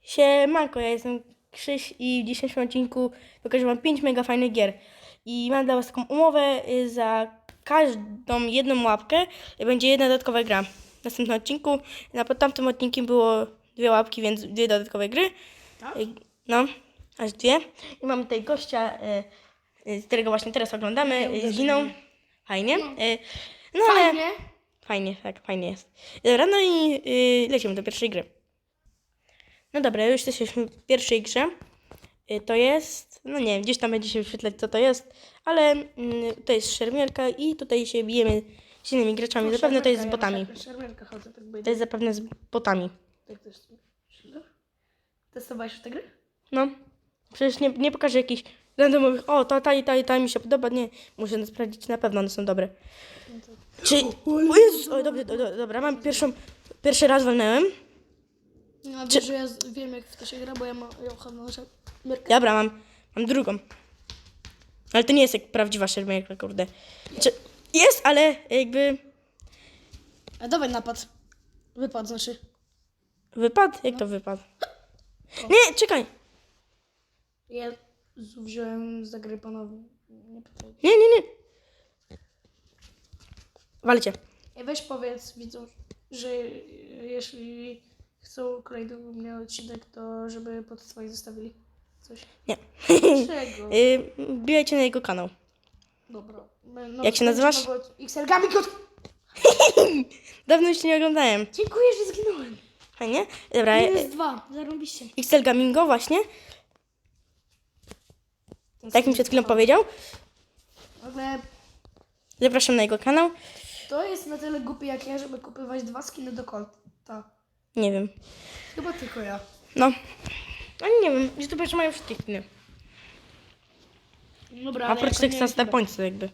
Siemanko, ja jestem Krzyś i w dzisiejszym odcinku pokażę Wam 5 mega fajnych gier. I mam dla Was taką umowę, y, za każdą jedną łapkę będzie jedna dodatkowa gra. W następnym odcinku, na pod tamtym odcinkiem było dwie łapki, więc dwie dodatkowe gry. Tak? Y, No, aż dwie. I mamy tutaj gościa, y, y, którego właśnie teraz oglądamy, zginął. Fajnie. No ale... Fajnie. Tak, fajnie jest. Dobra, no i y, lecimy do pierwszej gry. No dobra, już jesteśmy w pierwszej grze. Y, to jest, no nie wiem, gdzieś tam będzie się wyświetlać co to jest, ale mm, to jest szermierka i tutaj się bijemy z innymi graczami. Zapewne to jest z botami. Szermierka chodzę, tak To jest zapewne z botami. Tak też. Testowałeś już te gry? No, przecież nie, nie pokażę jakichś randomowych, o, ta, ta i ta i ta mi się podoba. Nie, muszę to sprawdzić, na pewno one są dobre. Czy, o Jezus, o, dobra, dobra, dobra, mam pierwszą, pierwszy raz walnąłem. No, Czy- że ja z- wiem jak w to się gra, bo ja mam mam szermierkę. Dobra, mam, mam drugą. Ale to nie jest jak prawdziwa szermierka, kurde. Czy, jest, ale jakby A dawaj napad. Wypad znaczy. wypadł? Jak to wypadł? Nie, czekaj. Ja z- wziąłem za gry ponownie. Nie pytaj. Nie, nie, nie. Walcie. Weź powiedz widzom, że jeśli chcą kolejny u mnie odcinek, to żeby pod swoje zostawili coś. Nie. Czego? Y, Bijajcie na jego kanał. Dobra. No, Jak się nazywasz? XL Gaming od... Dawno już cię nie oglądałem. Dziękuję, że zginąłem. Fajnie? Dobra, y, Jest dwa, zarobiście. XL Gamingo właśnie. Tak mi przed chwilą powiedział. Ale Zapraszam na jego kanał. To jest na tyle głupie jak ja, żeby kupować dwa skiny do Colta. Nie wiem. Chyba tylko ja. No. Ale nie wiem, youtuberzy mają wszystkie skiny. Dobra, ale Oprócz jako tych nie Star. Points jakby.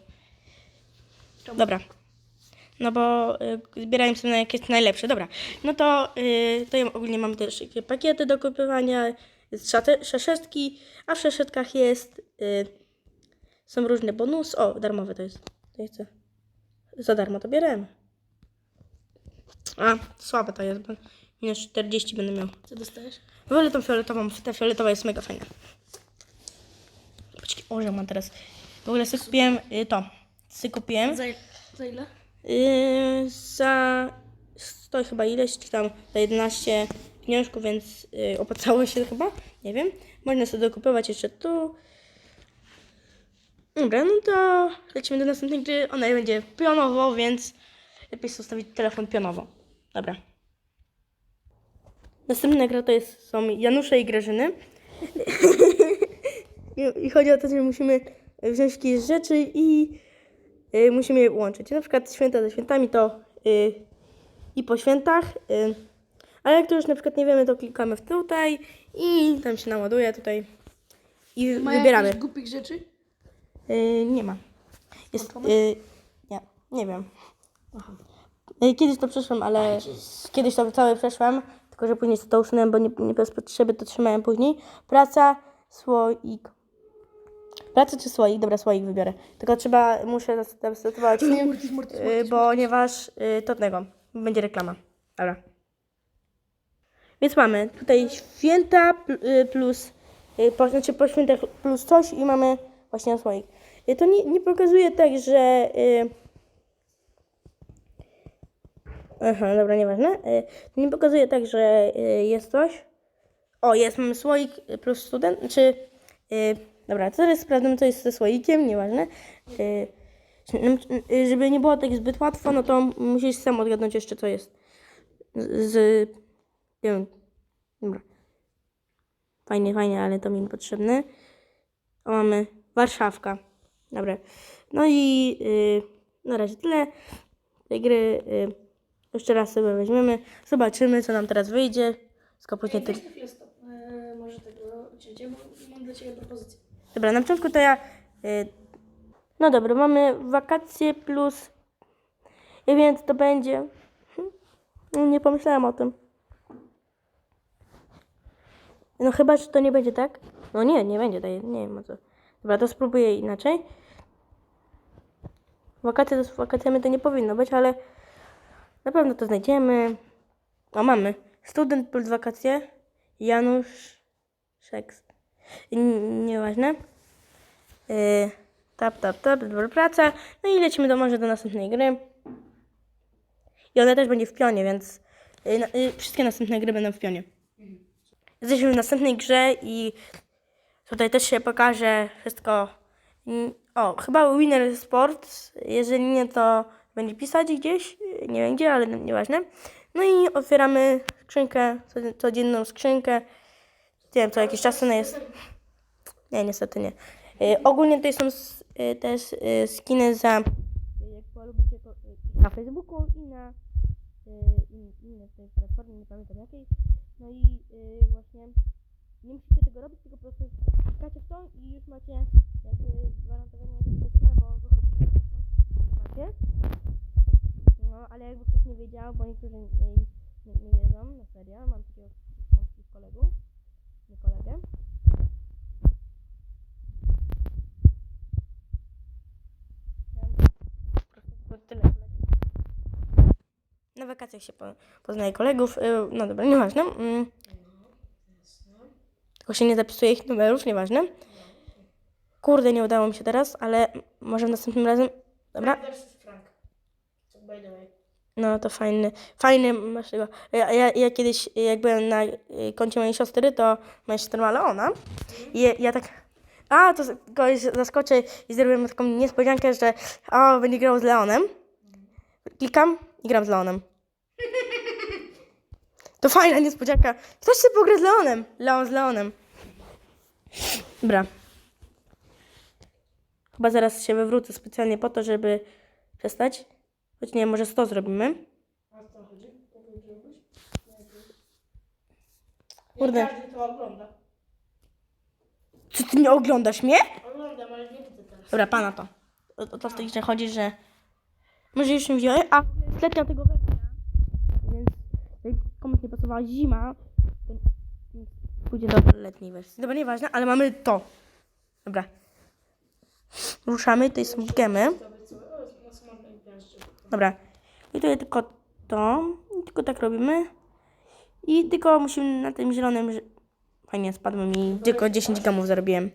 Czemu? Dobra. No bo y, zbierają sobie na jakie jest najlepsze. Dobra. No to, y, to ja ogólnie mamy też takie pakiety do kupowania, jest szate- szaszestki, a w szeszetkach jest y, są różne bonusy. O, darmowe to jest. To jest co? Za darmo to bierzemy. A, słabe to jest, bo minus 40 będę miał. Co dostajesz? Wolę tą fioletową, ta fioletowa jest mega fajna. Poczekaj, orzeł mam teraz. W ogóle sobie kupiłem y, to. Sobie kupiłem Za, za ile? y, za 100 chyba ileś, czy tam za 11 pieniążków, więc y, opłacało się chyba, nie wiem. Można sobie dokupować jeszcze tu. Dobra, no to lecimy do następnej gry. Ona będzie pionowo, więc lepiej sobie ustawić telefon pionowo. Dobra. Następna gra to jest, są Janusze i Grażyny. I- I chodzi o to, że musimy wziąć jakieś rzeczy i y, musimy je łączyć. Na przykład święta ze świętami to y, i po świętach. Y, ale jak to już na przykład nie wiemy, to klikamy w tutaj i tam się naładuje tutaj i Ma wybieramy. jakichś głupich rzeczy? Y, nie ma. Jest, pomysł? y, nie, nie wiem. Y, Kiedyś to przeszłem, ale kiedyś to całe przeszłam, tylko że później to usunąłem, bo nie, nie bez potrzeby to trzymałem później. Praca, słoik. Praca czy słoik? Dobra, słoik wybiorę. Tylko trzeba, muszę zastosować, Nie, y, ponieważ y, to tego, będzie reklama. Dobra. Więc mamy tutaj święta y, plus, y, po, znaczy po świętach plus coś i mamy właśnie słoik. Y, To nie, nie pokazuje tak, że... Y, aha, dobra, nieważne. Y, To nie pokazuje tak, że jest coś. O, jest, mamy słoik plus student, czy... Y, dobra, to teraz sprawdzamy, co jest ze słoikiem, nieważne. Żeby nie było tak zbyt łatwo, no to musisz sam odgadnąć jeszcze, co jest z... z nie wiem. Dobra. Fajnie, fajnie, ale to mi niepotrzebne. O, mamy Warszawka. Dobra. No i y, na razie tyle tej gry. Y, jeszcze raz sobie weźmiemy. Zobaczymy, co nam teraz wyjdzie. Tylko później ty... E, może tego cięcie, bo mam dla Ciebie propozycję. Dobra, na początku to ja... Y, no dobra, mamy wakacje plus... Wiem, co to będzie. Hm, Nie pomyślałem o tym. No chyba, że to nie będzie tak. No nie, nie będzie, to nie wiem o co. Dobra, to spróbuję inaczej. Wakacje to z wakacjami to nie powinno być, ale Na pewno to znajdziemy. O, mamy. Student plus wakacje. Janusz Szekst. N- Nieważne. Yy, tap, tap, tap, dobra praca. No i lecimy do może do następnej gry. I ona też będzie w pionie, więc yy, yy, wszystkie następne gry będą w pionie. Jesteśmy w następnej grze i tutaj też się pokaże wszystko. O, chyba Winner Sports. Jeżeli nie, to będzie pisać gdzieś. Nie wiem gdzie, ale nieważne. No i otwieramy skrzynkę, co- codzienną skrzynkę. Nie wiem, co jakiś czas ona jest. Nie, niestety nie. Y, ogólnie tutaj są s- y, też y, skiny za. Jak polubicie to, y, na Facebooku i na y, in, innej platformie, nie pamiętam jakiej. No i y, właśnie nie musicie tego robić, tylko po prostu klikacie w to i już macie jakby gwarantowaną skina, bo wychodzicie macie. No, ale jakby ktoś nie wiedział, bo niektórzy nie, nie, nie wiedzą, na serio, mam takiego mam takich nie kolegę. Na wakacjach się po, poznaje kolegów, y, no dobra, nieważne. Mm. Tylko się nie zapisuje ich numerów, nieważne. Kurde, nie udało mi się teraz, ale może następnym razem. Dobra. No to fajny, fajny masz tego. Ja, ja, ja kiedyś, jak byłem na y, koncie mojej siostry, to moja siostra ma Leona. I ja, ja tak, a to kogoś zaskoczę i zrobiłem taką niespodziankę, że o, będzie grał z Leonem. Klikam i gram z Leonem. To fajna niespodzianka. Ktoś się pogra z Leonem. Leon z Leonem. Dobra. Chyba zaraz się wywrócę specjalnie po to, żeby przestać. Choć nie, może 100 zrobimy. A co chodzi? Kurde. Każdy to ogląda. Czy ty nie oglądasz mnie? Oglądam, ale nie widzę teraz. Dobra, pana to. O, o to w tej grze chodzi, że może już nie wziąłem, a letnia tego jak komuś nie pasowała zima, to pójdzie do letniej wersji. Dobra, nieważne, ale mamy to. Dobra. Ruszamy, tutaj są gemy. To. Dobra. I tutaj tylko to. I tylko tak robimy. I tylko musimy na tym zielonym... Fajnie, spadło mi. Tylko 10 gamów zarobiłem.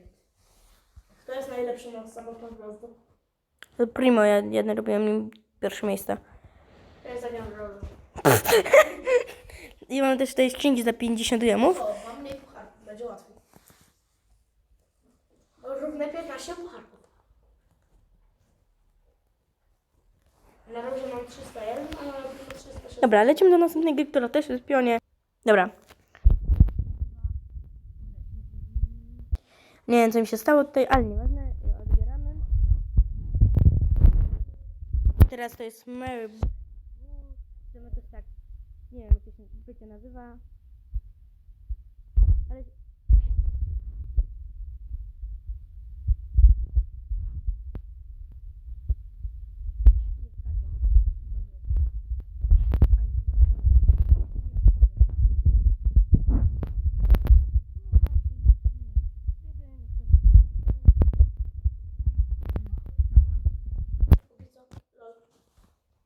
Kto jest najlepszy na samotną gwiazdę? To Primo, ja, ja narobiłem nim pierwsze miejsce. Ja zagram. I mam też tutaj skrzynki za 50 gemów. O, mam mniej pucharków, będzie łatwiej. O, równe 15 pucharków. Na razie mam 301, a na razie 306. Dobra, lecimy do następnej gry, która też jest w pionie. Dobra. Nie wiem, co mi się stało tutaj, ale nieważne. Odbieramy. Teraz to jest Mary. Nie wiem, jak to się nazywa. Ale.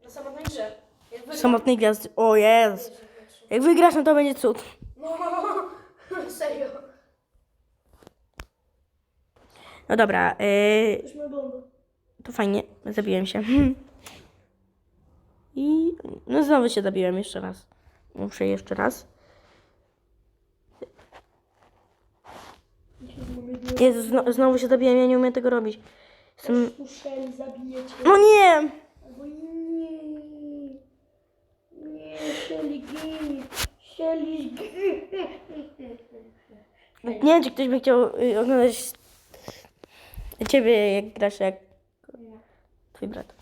Na samotnej grze. Samotnej gwiazdy. O jest. Jak wygrasz, no to będzie cud. No, serio. No dobra, yy, bombę. to fajnie. Zabiłem się. I no znowu się zabiłem jeszcze raz. Muszę jeszcze raz. Jezu, zno, znowu się zabiłem, ja nie umiem tego robić. Jestem... Zabijecie. No nie. Nie wiem, czy ktoś by chciał y, oglądać ciebie, jak grasz jak twój brat.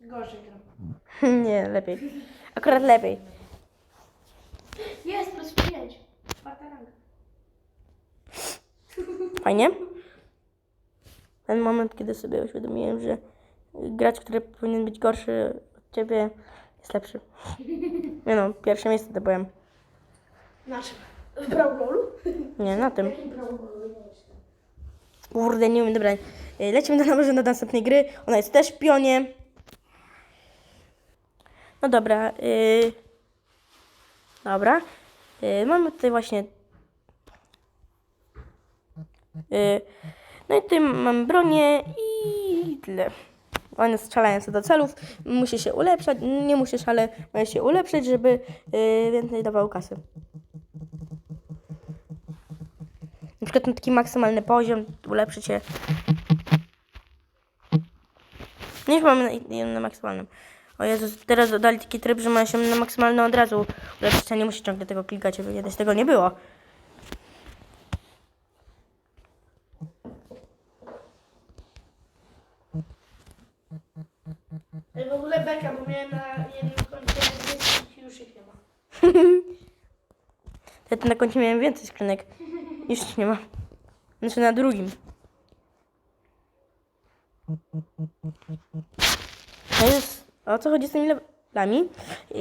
Gorzej gram. nie, lepiej. Akurat lepiej. Jest, plus 5. Czwarta ranga. Fajnie. Ten moment, kiedy sobie uświadomiłem, że gracz, który powinien być gorszy od ciebie, jest lepszy. Nie no, pierwsze miejsce zdobyłem. Na czym? W Brawl? Nie, na tym. Kurde, nie wiem, dobra. Y, Lecimy do, może do następnej gry. Ona jest też w pionie. No dobra. y, dobra. Y, mamy tutaj właśnie. no i tutaj mamy bronię i tyle. One strzelają sobie do celów. Musi się ulepszać. Nie musisz, ale możesz się ulepszyć, żeby y, więcej dawało kasy. Na przykład na taki maksymalny poziom ulepszyć się. Niech mamy na, na maksymalnym. O Jezus, teraz dodali taki tryb, że ma się na maksymalny od razu ulepszyć, a nie musi ciągle tego klikać, bo kiedyś tego nie było. W ogóle beka, bo miałem na jednym koncie i już ich nie ma. Ja tu na koncie miałem więcej skrzynek. Już nie ma. Znaczy na drugim. No jest, o co chodzi z tymi levelami?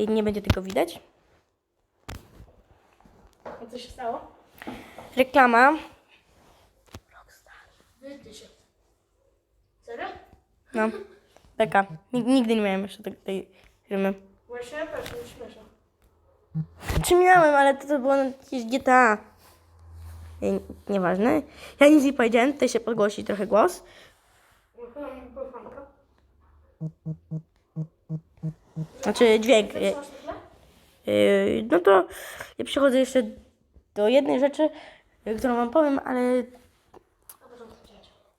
Nie będzie tego widać. A co się stało? Reklama. Wyty się. Serio? No. Taka. Nig- Nigdy nie miałem jeszcze tej, tej firmy. Właśnie też mi śmieszne. Czy miałem, ale to, to było na jakieś GTA. Y, Nieważne. Ja nic nie powiedziałem, tutaj się podgłosi trochę głos. Znaczy dźwięk. y, y, No to ja przechodzę jeszcze do jednej rzeczy, y, którą wam powiem, ale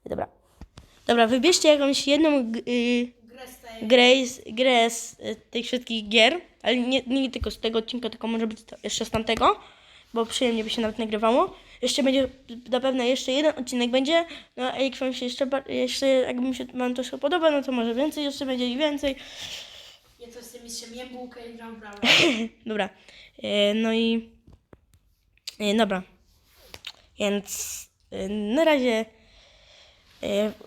dobra. Dobra, wybierzcie jakąś jedną g- y, Grę z grę, z- y, tych wszystkich gier, ale nie, nie tylko z tego odcinka, tylko może być to jeszcze z tamtego, bo przyjemnie by się nawet nagrywało. Jeszcze będzie, na pewno jeszcze jeden odcinek będzie, no a jak wam się jeszcze, jeszcze jakby mi się wam to się podoba, no to może więcej, jeszcze będzie i więcej. Ja to jestem mistrzem jem bułkę i gram w bramę. Dobra, y, no i y, dobra, więc y, na razie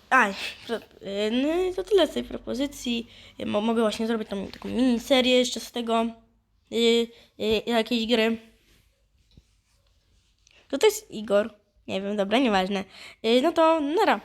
a, pro- y, no to tyle z tej propozycji. Mo, mogę właśnie zrobić tam taką miniserię jeszcze z tego jakiejś gry. To jest Igor. Nie wiem, dobra, nieważne. No to nara.